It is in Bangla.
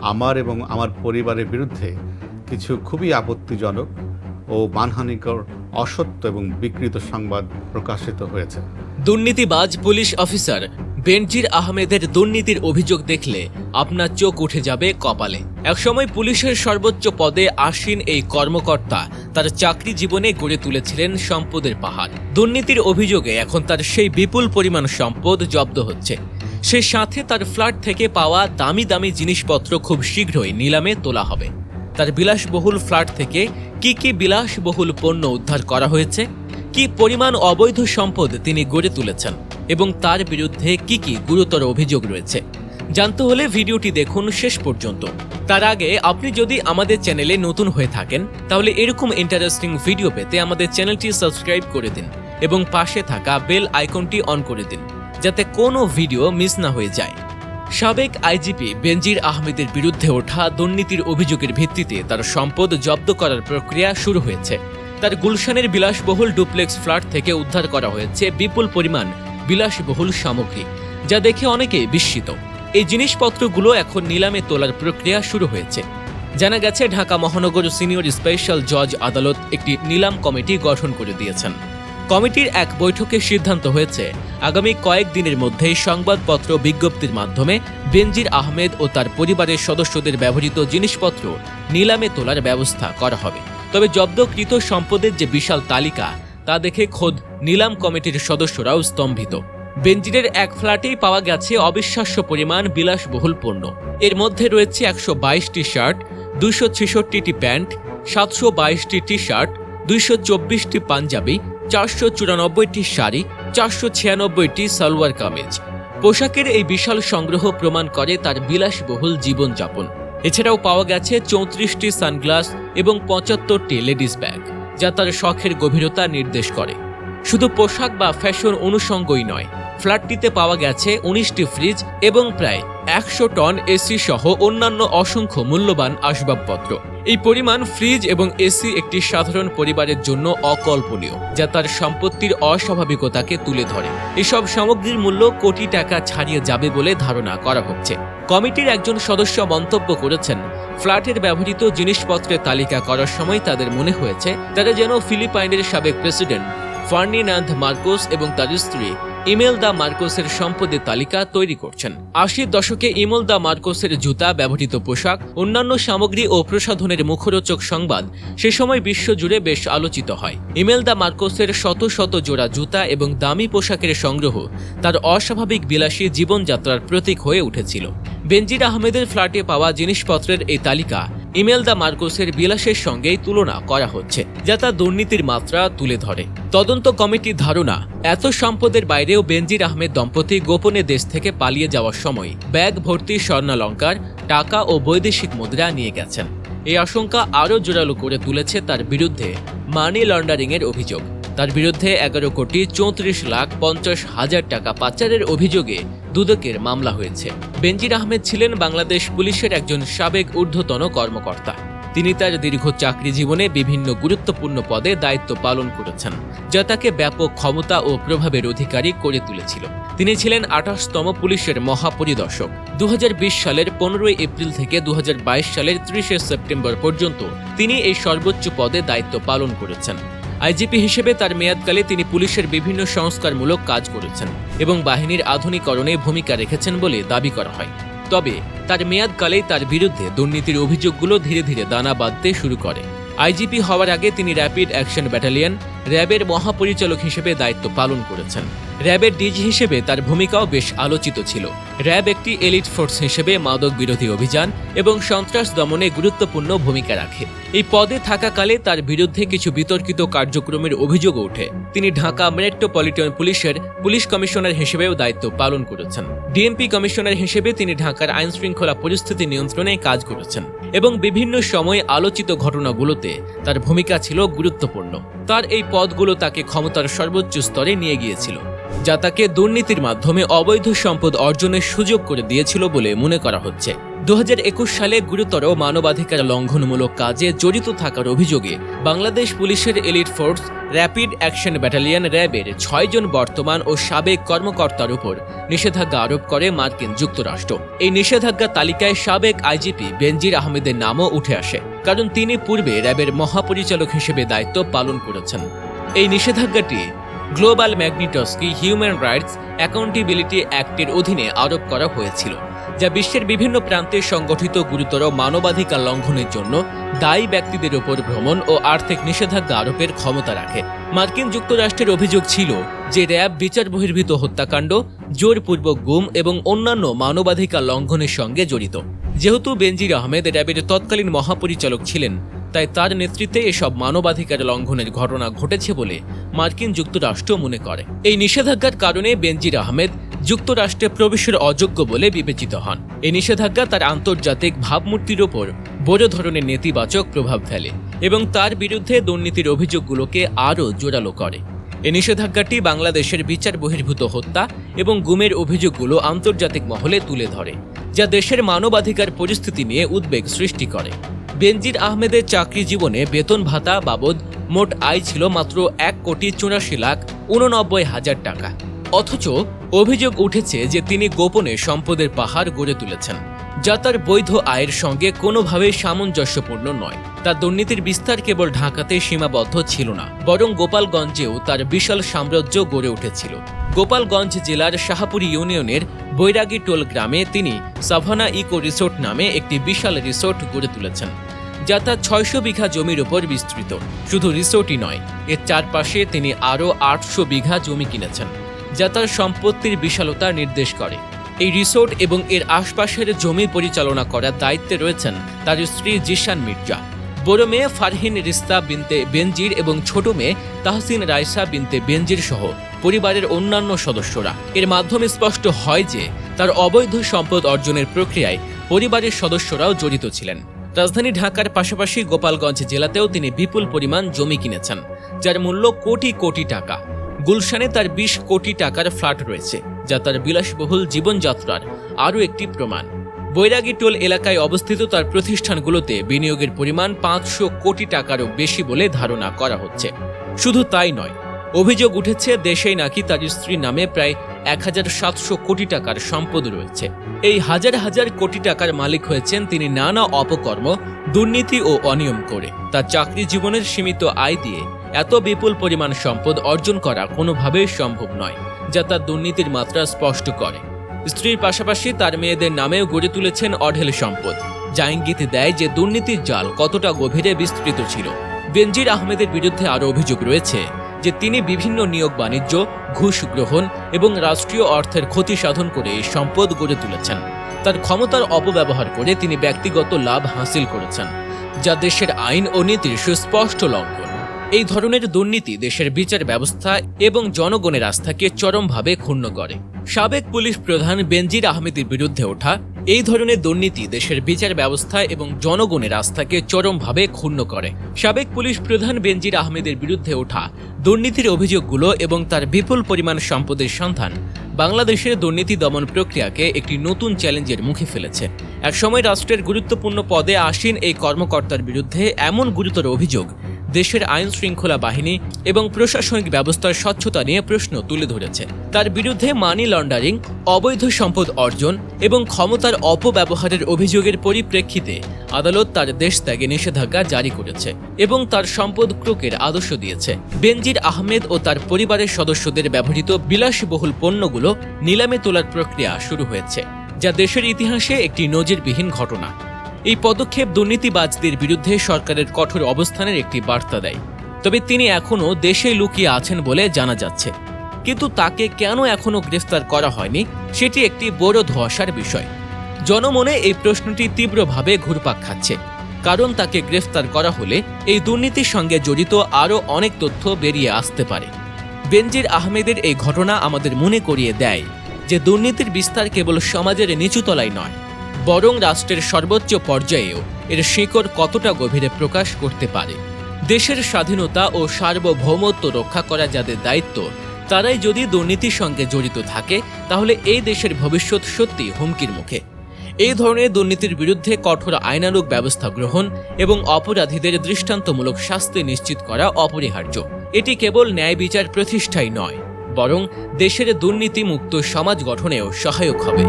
আমার এবং আমার পরিবারের বিরুদ্ধে কিছু খুবই আপত্তিজনক ও মানহানিকর অসত্য এবং বিকৃত সংবাদ প্রকাশিত হয়েছে। দুর্নীতিবাজ পুলিশ অফিসার বেনজির আহমেদের দুর্নীতির অভিযোগ দেখলে আপনার চোখ উঠে যাবে কপালে। একসময় পুলিশের সর্বোচ্চ পদে আসীন এই কর্মকর্তা তার চাকরি জীবনে গড়ে তুলেছিলেন সম্পদের পাহাড়। দুর্নীতির অভিযোগে এখন তার সেই বিপুল পরিমাণ সম্পদ জব্দ হচ্ছে। সে সাথে তার ফ্ল্যাট থেকে পাওয়া দামি দামি জিনিসপত্র খুব শীঘ্রই নিলামে তোলা হবে। তার বিলাসবহুল ফ্ল্যাট থেকে কি কি বিলাসবহুল পণ্য উদ্ধার করা হয়েছে, কি পরিমাণ অবৈধ সম্পদ তিনি গড়ে তুলেছেন এবং তার বিরুদ্ধে কি কি গুরুতর অভিযোগ রয়েছে, জানতে হলে ভিডিওটি দেখুন শেষ পর্যন্ত। তার আগে আপনি যদি আমাদের চ্যানেলে নতুন হয়ে থাকেন, তাহলে এরকম ইন্টারেস্টিং ভিডিও পেতে আমাদের চ্যানেলটি সাবস্ক্রাইব করে দিন এবং পাশে থাকা বেল আইকনটি অন করে দিন। যাতে কোনো ভিডিও মিস না হয়ে যায়। সাবেক আইজিপি বেনজির আহমেদের বিরুদ্ধে ওঠা দুর্নীতির অভিযোগের ভিত্তিতে তার সম্পদ জব্দ করার প্রক্রিয়া শুরু হয়েছে। তার গুলশানের বিলাসবহুল ডুপ্লেক্স ফ্ল্যাট থেকে উদ্ধার করা হয়েছে বিপুল পরিমাণ বিলাসবহুল সামগ্রী, যা দেখে অনেকে বিস্মিত। এই জিনিসপত্রগুলো এখন নিলামে তোলার প্রক্রিয়া শুরু হয়েছে। জানা গেছে, ঢাকা মহানগর সিনিয়র স্পেশাল জজ আদালত একটি নিলাম কমিটি গঠন করে দিয়েছেন। কমিটির এক বৈঠকে সিদ্ধান্ত হয়েছে, আগামী কয়েকদিনের মধ্যেই সংবাদপত্র বিজ্ঞপ্তির মাধ্যমে বেনজির আহমেদ ও তার পরিবারের সদস্যদের ব্যবহৃত জিনিসপত্র নিলামে তোলার ব্যবস্থা করা হবে। তবে জব্দকৃত সম্পদের যে বিশাল তালিকা, তা দেখে খোদ নিলাম কমিটির সদস্যরাও স্তম্ভিত। বেনজিরের এক ফ্ল্যাটেই পাওয়া গেছে অবিশ্বাস্য পরিমাণ বিলাসবহুল পণ্য এর মধ্যে রয়েছে একশো বাইশটি শার্ট দুইশো ছেষট্টিটি প্যান্ট, সাতশো বাইশটি টি শার্ট দুইশো চব্বিশটি পাঞ্জাবি, চারশো চুরানব্বইটি শাড়ি, চারশো ছিয়ানব্বইটি সালোয়ার কামিজ। পোশাকের এই বিশাল সংগ্রহ প্রমাণ করে তার বিলাসবহুল জীবনযাপন। এছাড়াও পাওয়া গেছে চৌত্রিশটি সানগ্লাস এবং পঁচাত্তরটি লেডিস ব্যাগ, যা তার শখের গভীরতা নির্দেশ করে। শুধু পোশাক বা ফ্যাশন অনুষঙ্গই নয় ফ্ল্যাটটিতে পাওয়া গেছে উনিশটি ফ্রিজ এবং প্রায় একশো টন এসি সহ অন্যান্য অসংখ্য মূল্যবান আসবাবপত্র। এই পরিমাণ ফ্রিজ এবং এসি একটি সাধারণ পরিবারের জন্য অকল্পনীয়, যা তার সম্পত্তির অস্বাভাবিকতাকে তুলে ধরে। এসব সামগ্রীর মূল্য কোটি টাকা ছাড়িয়ে যাবে বলে ধারণা করা হচ্ছে। কমিটির একজন সদস্য মন্তব্য করেছেন, ফ্ল্যাটের ব্যবহৃত জিনিসপত্রের তালিকা করার সময় তাদের মনে হয়েছে তারা যেন ফিলিপাইনের সাবেক প্রেসিডেন্ট ফার্নিনান্দ মার্কোস এবং তার স্ত্রী ইমেল দা মার্কোসের সম্পদের তালিকা তৈরি করছেন। আশির দশকে ইমেল দা মার্কোসের জুতা, ব্যবহৃত পোশাক, অন্যান্য সামগ্রী ও প্রসাধনের মুখরোচক সংবাদ সে সময় বিশ্বজুড়ে বেশ আলোচিত হয়। ইমেল দা মার্কোসের শত শত জোড়া জুতা এবং দামি পোশাকের সংগ্রহ তার অস্বাভাবিক বিলাসী জীবনযাত্রার প্রতীক হয়ে উঠেছিল। বেনজির আহমেদের ফ্ল্যাটে পাওয়া জিনিসপত্রের এই তালিকা ইমেল দা মার্কোসের বিলাসের সঙ্গেই তুলনা করা হচ্ছে, যা তার দুর্নীতির মাত্রা তুলে ধরে। তদন্ত কমিটির ধারণা, এত সম্পদের বাইরেও বেনজির আহমেদ দম্পতি গোপনে দেশ থেকে পালিয়ে যাওয়ার সময় ব্যাগ ভর্তি স্বর্ণালঙ্কার, টাকা ও বৈদেশিক মুদ্রা নিয়ে গেছেন। এই আশঙ্কা আরও জোরালো করে তুলেছে তার বিরুদ্ধে মানি লন্ডারিংয়ের অভিযোগ। তার বিরুদ্ধে এগারো কোটি চৌত্রিশ লাখ পঞ্চাশ হাজার টাকা পাচারের অভিযোগে দুদকের মামলা হয়েছে। বেনজির আহমেদ ছিলেন বাংলাদেশ পুলিশের একজন সাবেক ঊর্ধ্বতন কর্মকর্তা। তিনি তার দীর্ঘ চাকরি জীবনে বিভিন্ন গুরুত্বপূর্ণ পদে দায়িত্ব পালন করেছেন, যা তাকে ব্যাপক ক্ষমতা ও প্রভাবের অধিকারী করে তুলেছিল। তিনি ছিলেন আঠাশতম পুলিশের মহাপরিদর্শক। দু হাজার বিশ সালের পনেরোই এপ্রিল থেকে দু হাজার বাইশ সালের ত্রিশে সেপ্টেম্বর পর্যন্ত তিনি এই সর্বোচ্চ পদে দায়িত্ব পালন করেছেন। আইজিপি হিসেবে তার মেয়াদকালে তিনি পুলিশের বিভিন্ন সংস্কারমূলক কাজ করেছেন এবং বাহিনীর আধুনিকরণে ভূমিকা রেখেছেন বলে দাবি করা হয়। তবে তার মেয়াদকালেই তার বিরুদ্ধে দুর্নীতির অভিযোগগুলো ধীরে ধীরে দানা বাঁধতে শুরু করে। আইজিপি হওয়ার আগে তিনি র্যাপিড অ্যাকশন ব্যাটালিয়ন, র্যাবের মহাপরিচালক হিসেবে দায়িত্ব পালন করেছেন। র্যাবের ডিজি হিসেবে তার ভূমিকাও বেশ আলোচিত ছিল। র্যাব একটি এলিট ফোর্স হিসেবে মাদক বিরোধী অভিযান এবং সন্ত্রাস দমনে গুরুত্বপূর্ণ ভূমিকা রাখে। এই পদে থাকাকালে তার বিরুদ্ধে কিছু বিতর্কিত কার্যক্রমের অভিযোগ ওঠে। তিনি ঢাকা মেট্রোপলিটন পুলিশের পুলিশ কমিশনার হিসেবেও দায়িত্ব পালন করেছেন। ডিএমপি কমিশনার হিসেবে তিনি ঢাকার আইন শৃঙ্খলা পরিস্থিতি নিয়ন্ত্রণে কাজ করেছেন এবং বিভিন্ন সময়ে আলোচিত ঘটনাগুলোতে তার ভূমিকা ছিল গুরুত্বপূর্ণ। তার এই পদগুলো তাকে ক্ষমতার সর্বোচ্চ স্তরে নিয়ে গিয়েছিল। যা তাকে দুর্নীতির মাধ্যমে অবৈধ সম্পদ অর্জনের সুযোগ করে দিয়েছিল বলে মনে করা হচ্ছে। দু হাজার একুশ সালে গুরুতর মানবাধিকার লঙ্ঘনমূলক কাজে জড়িত থাকার অভিযোগে বাংলাদেশ পুলিশের elite force rapid action battalion র্যাবের ছয়জন বর্তমান ও সাবেক কর্মকর্তার উপর নিষেধাজ্ঞা আরোপ করে মার্কিন যুক্তরাষ্ট্র। এই নিষেধাজ্ঞা তালিকায় সাবেক আইজিপি বেনজির আহমেদের নামও উঠে আসে, কারণ তিনি পূর্বে র্যাবের মহাপরিচালক হিসেবে দায়িত্ব পালন করেছেন। এই নিষেধাজ্ঞাটি global Magnitsky human rights accountability অ্যাক্টের অধীনে আরোপ করা হয়েছিল, যা বিশ্বের বিভিন্ন প্রান্তে সংগঠিত গুরুতর মানবাধিকার লঙ্ঘনের জন্য দায়ী ব্যক্তিদের উপর ভ্রমণ ও আর্থিক নিষেধাজ্ঞা আরোপের ক্ষমতা রাখে। মার্কিন যুক্তরাষ্ট্রের অভিযোগ ছিল যে র্যাব বিচার বহির্ভূত হত্যাকাণ্ড, জোরপূর্বক গুম এবং অন্যান্য মানবাধিকার লঙ্ঘনের সঙ্গে জড়িত। যেহেতু বেনজির আহমেদ র্যাবের তৎকালীন মহাপরিচালক ছিলেন তাই তার নেতৃত্বে এসব মানবাধিকার লঙ্ঘনের ঘটনা ঘটেছে বলে মার্কিন যুক্তরাষ্ট্র মনে করে। এই নিষেধাজ্ঞার কারণে বেনজির আহমেদ যুক্তরাষ্ট্রে প্রবেশের অযোগ্য বলে বিবেচিত হন। এই নিষেধাজ্ঞা তার আন্তর্জাতিক ভাবমূর্তির ওপর বড় ধরনের নেতিবাচক প্রভাব ফেলে এবং তার বিরুদ্ধে দুর্নীতির অভিযোগগুলোকে আরও জোরালো করে। এই নিষেধাজ্ঞাটি বাংলাদেশের বিচার বহির্ভূত হত্যা এবং গুমের অভিযোগগুলো আন্তর্জাতিক মহলে তুলে ধরে, যা দেশের মানবাধিকার পরিস্থিতি নিয়ে উদ্বেগ সৃষ্টি করে। বেনজির আহমেদের চাকরি জীবনে বেতন ভাতা বাবদ মোট আয় ছিল মাত্র এক কোটি চুরাশি লাখ উননব্বই হাজার টাকা। অথচ অভিযোগ উঠেছে যে তিনি গোপনে সম্পদের পাহাড় গড়ে তুলেছেন। যা তার বৈধ আয়ের সঙ্গে কোনোভাবেই সামঞ্জস্যপূর্ণ নয়। তার দুর্নীতির বিস্তার কেবল ঢাকাতে সীমাবদ্ধ ছিল না, বরং গোপালগঞ্জেও তার বিশাল সাম্রাজ্য গড়ে উঠেছিল। গোপালগঞ্জ জেলার শাহাপুরি ইউনিয়নের বৈরাগী টোল গ্রামে তিনি সাভানা ইকো রিসোর্ট নামে একটি বিশাল রিসোর্ট গড়ে তুলেছেন, যা তার ছয়শো বিঘা জমির উপর বিস্তৃত। শুধু রিসোর্টই নয়, এর চারপাশে তিনি আরও আটশো বিঘা জমি কিনেছেন, যা তার সম্পত্তির বিশালতা নির্দেশ করে। এই রিসোর্ট এবং এর আশপাশের জমি পরিচালনা করার দায়িত্বে রয়েছেন তার স্ত্রী জিশান মির্জা। বড় মেয়ে ফারহিন রিস্তা বিনতে বেনজির এবং ছোট মেয়ে তাহসিন রাইসা বিনতে বেনজির সহ পরিবারের অন্যান্য সদস্যরা। এর মাধ্যমে স্পষ্ট হয় যে তার অবৈধ সম্পদ অর্জনের প্রক্রিয়ায় পরিবারের সদস্যরাও জড়িত ছিলেন। রাজধানী ঢাকার পাশাপাশি গোপালগঞ্জ জেলাতেও তিনি বিপুল পরিমাণ জমি কিনেছেন, যার মূল্য কোটি কোটি টাকা। গুলশানে তার বিশ কোটি টাকার ফ্ল্যাট রয়েছে। যা তার বিলাসবহুল জীবনযাত্রার আরও একটি প্রমাণ। বৈরাগী টোল এলাকায় অবস্থিত তার প্রতিষ্ঠানগুলোতে বিনিয়োগের পরিমাণ পাঁচশো কোটি টাকারও বেশি বলে ধারণা করা হচ্ছে। শুধু তাই নয়, অভিযোগ উঠেছে দেশেই নাকি তার স্ত্রীর নামে প্রায় এক হাজার সাতশো কোটি টাকার সম্পদ রয়েছে। এই হাজার হাজার কোটি টাকার মালিক হয়েছেন তিনি নানা অপকর্ম, দুর্নীতি ও অনিয়ম করে। তার চাকরি জীবনের সীমিত আয় দিয়ে এত বিপুল পরিমাণ সম্পদ অর্জন করা কোনোভাবেই সম্ভব নয়। যা তার দুর্নীতির মাত্রা স্পষ্ট করে। স্ত্রীর পাশাপাশি তার মেয়েদের নামেও গড়ে তুলেছেন অঢেল সম্পদ, যা ইঙ্গিত দেয় যে দুর্নীতির জাল কতটা গভীরে বিস্তৃত ছিল। বেনজির আহমেদের বিরুদ্ধে আরও অভিযোগ রয়েছে যে তিনি বিভিন্ন নিয়োগ বাণিজ্য, ঘুষ গ্রহণ এবং রাষ্ট্রীয় অর্থের ক্ষতি সাধন করে এই সম্পদ গড়ে তুলেছেন। তার ক্ষমতার অপব্যবহার করে তিনি ব্যক্তিগত লাভ হাসিল করেছেন, যা দেশের আইন ও নীতির সুস্পষ্ট লঙ্ঘন। এই ধরনের দুর্নীতি দেশের বিচার ব্যবস্থা এবং জনগণের আস্থাকে চরমভাবে ক্ষুণ্ণ করে। সাবেক পুলিশ প্রধান বেনজির আহমেদের বিরুদ্ধে ওঠা এই ধরনের দুর্নীতি দেশের বিচার ব্যবস্থা এবং জনগণের আস্থাকে চরমভাবে ক্ষুণ্ণ করে। সাবেক পুলিশ প্রধান বেনজির আহমেদের বিরুদ্ধে ওঠা দুর্নীতির অভিযোগগুলো এবং তার বিপুল পরিমাণ সম্পদের সন্ধান বাংলাদেশের দুর্নীতি দমন প্রক্রিয়াকে একটি নতুন চ্যালেঞ্জের মুখে ফেলেছে। একসময় রাষ্ট্রের গুরুত্বপূর্ণ পদে আসীন এই কর্মকর্তার বিরুদ্ধে এমন গুরুতর অভিযোগ দেশের আইন শৃঙ্খলা বাহিনী এবং প্রশাসনিক ব্যবস্থার স্বচ্ছতা নিয়ে প্রশ্ন তুলে ধরেছে। তার বিরুদ্ধে মানি লন্ডারিং, অবৈধ সম্পদ অর্জন এবং ক্ষমতার অপব্যবহারের অভিযোগের পরিপ্রেক্ষিতে আদালত তার দেশ ত্যাগে নিষেধাজ্ঞা জারি করেছে এবং তার সম্পদ ক্রোকের আদর্শ দিয়েছে। বেনজির আহমেদ ও তার পরিবারের সদস্যদের ব্যবহৃত বিলাসবহুল পণ্যগুলো নিলামে তোলার প্রক্রিয়া শুরু হয়েছে, যা দেশের ইতিহাসে একটি নজিরবিহীন ঘটনা। এই পদক্ষেপ দুর্নীতিবাজদের বিরুদ্ধে সরকারের কঠোর অবস্থানের একটি বার্তা দেয়। তবে তিনি এখনও দেশে লুকিয়ে আছেন বলে জানা যাচ্ছে। কিন্তু তাকে কেন এখনও গ্রেফতার করা হয়নি, সেটি একটি বড় ধোয়াশার বিষয়। জনমনে এই প্রশ্নটি তীব্রভাবে ঘুরপাক খাচ্ছে। কারণ তাকে গ্রেফতার করা হলে এই দুর্নীতির সঙ্গে জড়িত আরও অনেক তথ্য বেরিয়ে আসতে পারে। বেনজির আহমেদের এই ঘটনা আমাদের মনে করিয়ে দেয় যে দুর্নীতির বিস্তার কেবল সমাজের নিচুতলায় নয় বরং রাষ্ট্রের সর্বোচ্চ পর্যায়েও এর শিকড় কতটা গভীরে প্রকাশ করতে পারে? দেশের স্বাধীনতা ও সার্বভৌমত্ব রক্ষা করা যাদের দায়িত্ব, তারাই যদি দুর্নীতির সঙ্গে জড়িত থাকে, তাহলে এই দেশের ভবিষ্যৎ সত্যি হুমকির মুখে। এই ধরনের দুর্নীতির বিরুদ্ধে কঠোর আইনানুগ ব্যবস্থা গ্রহণ এবং অপরাধীদের দৃষ্টান্তমূলক শাস্তি নিশ্চিত করা অপরিহার্য। এটি কেবল ন্যায় বিচার প্রতিষ্ঠাই নয়, বরং দেশের দুর্নীতিমুক্ত সমাজ গঠনেও সহায়ক হবে।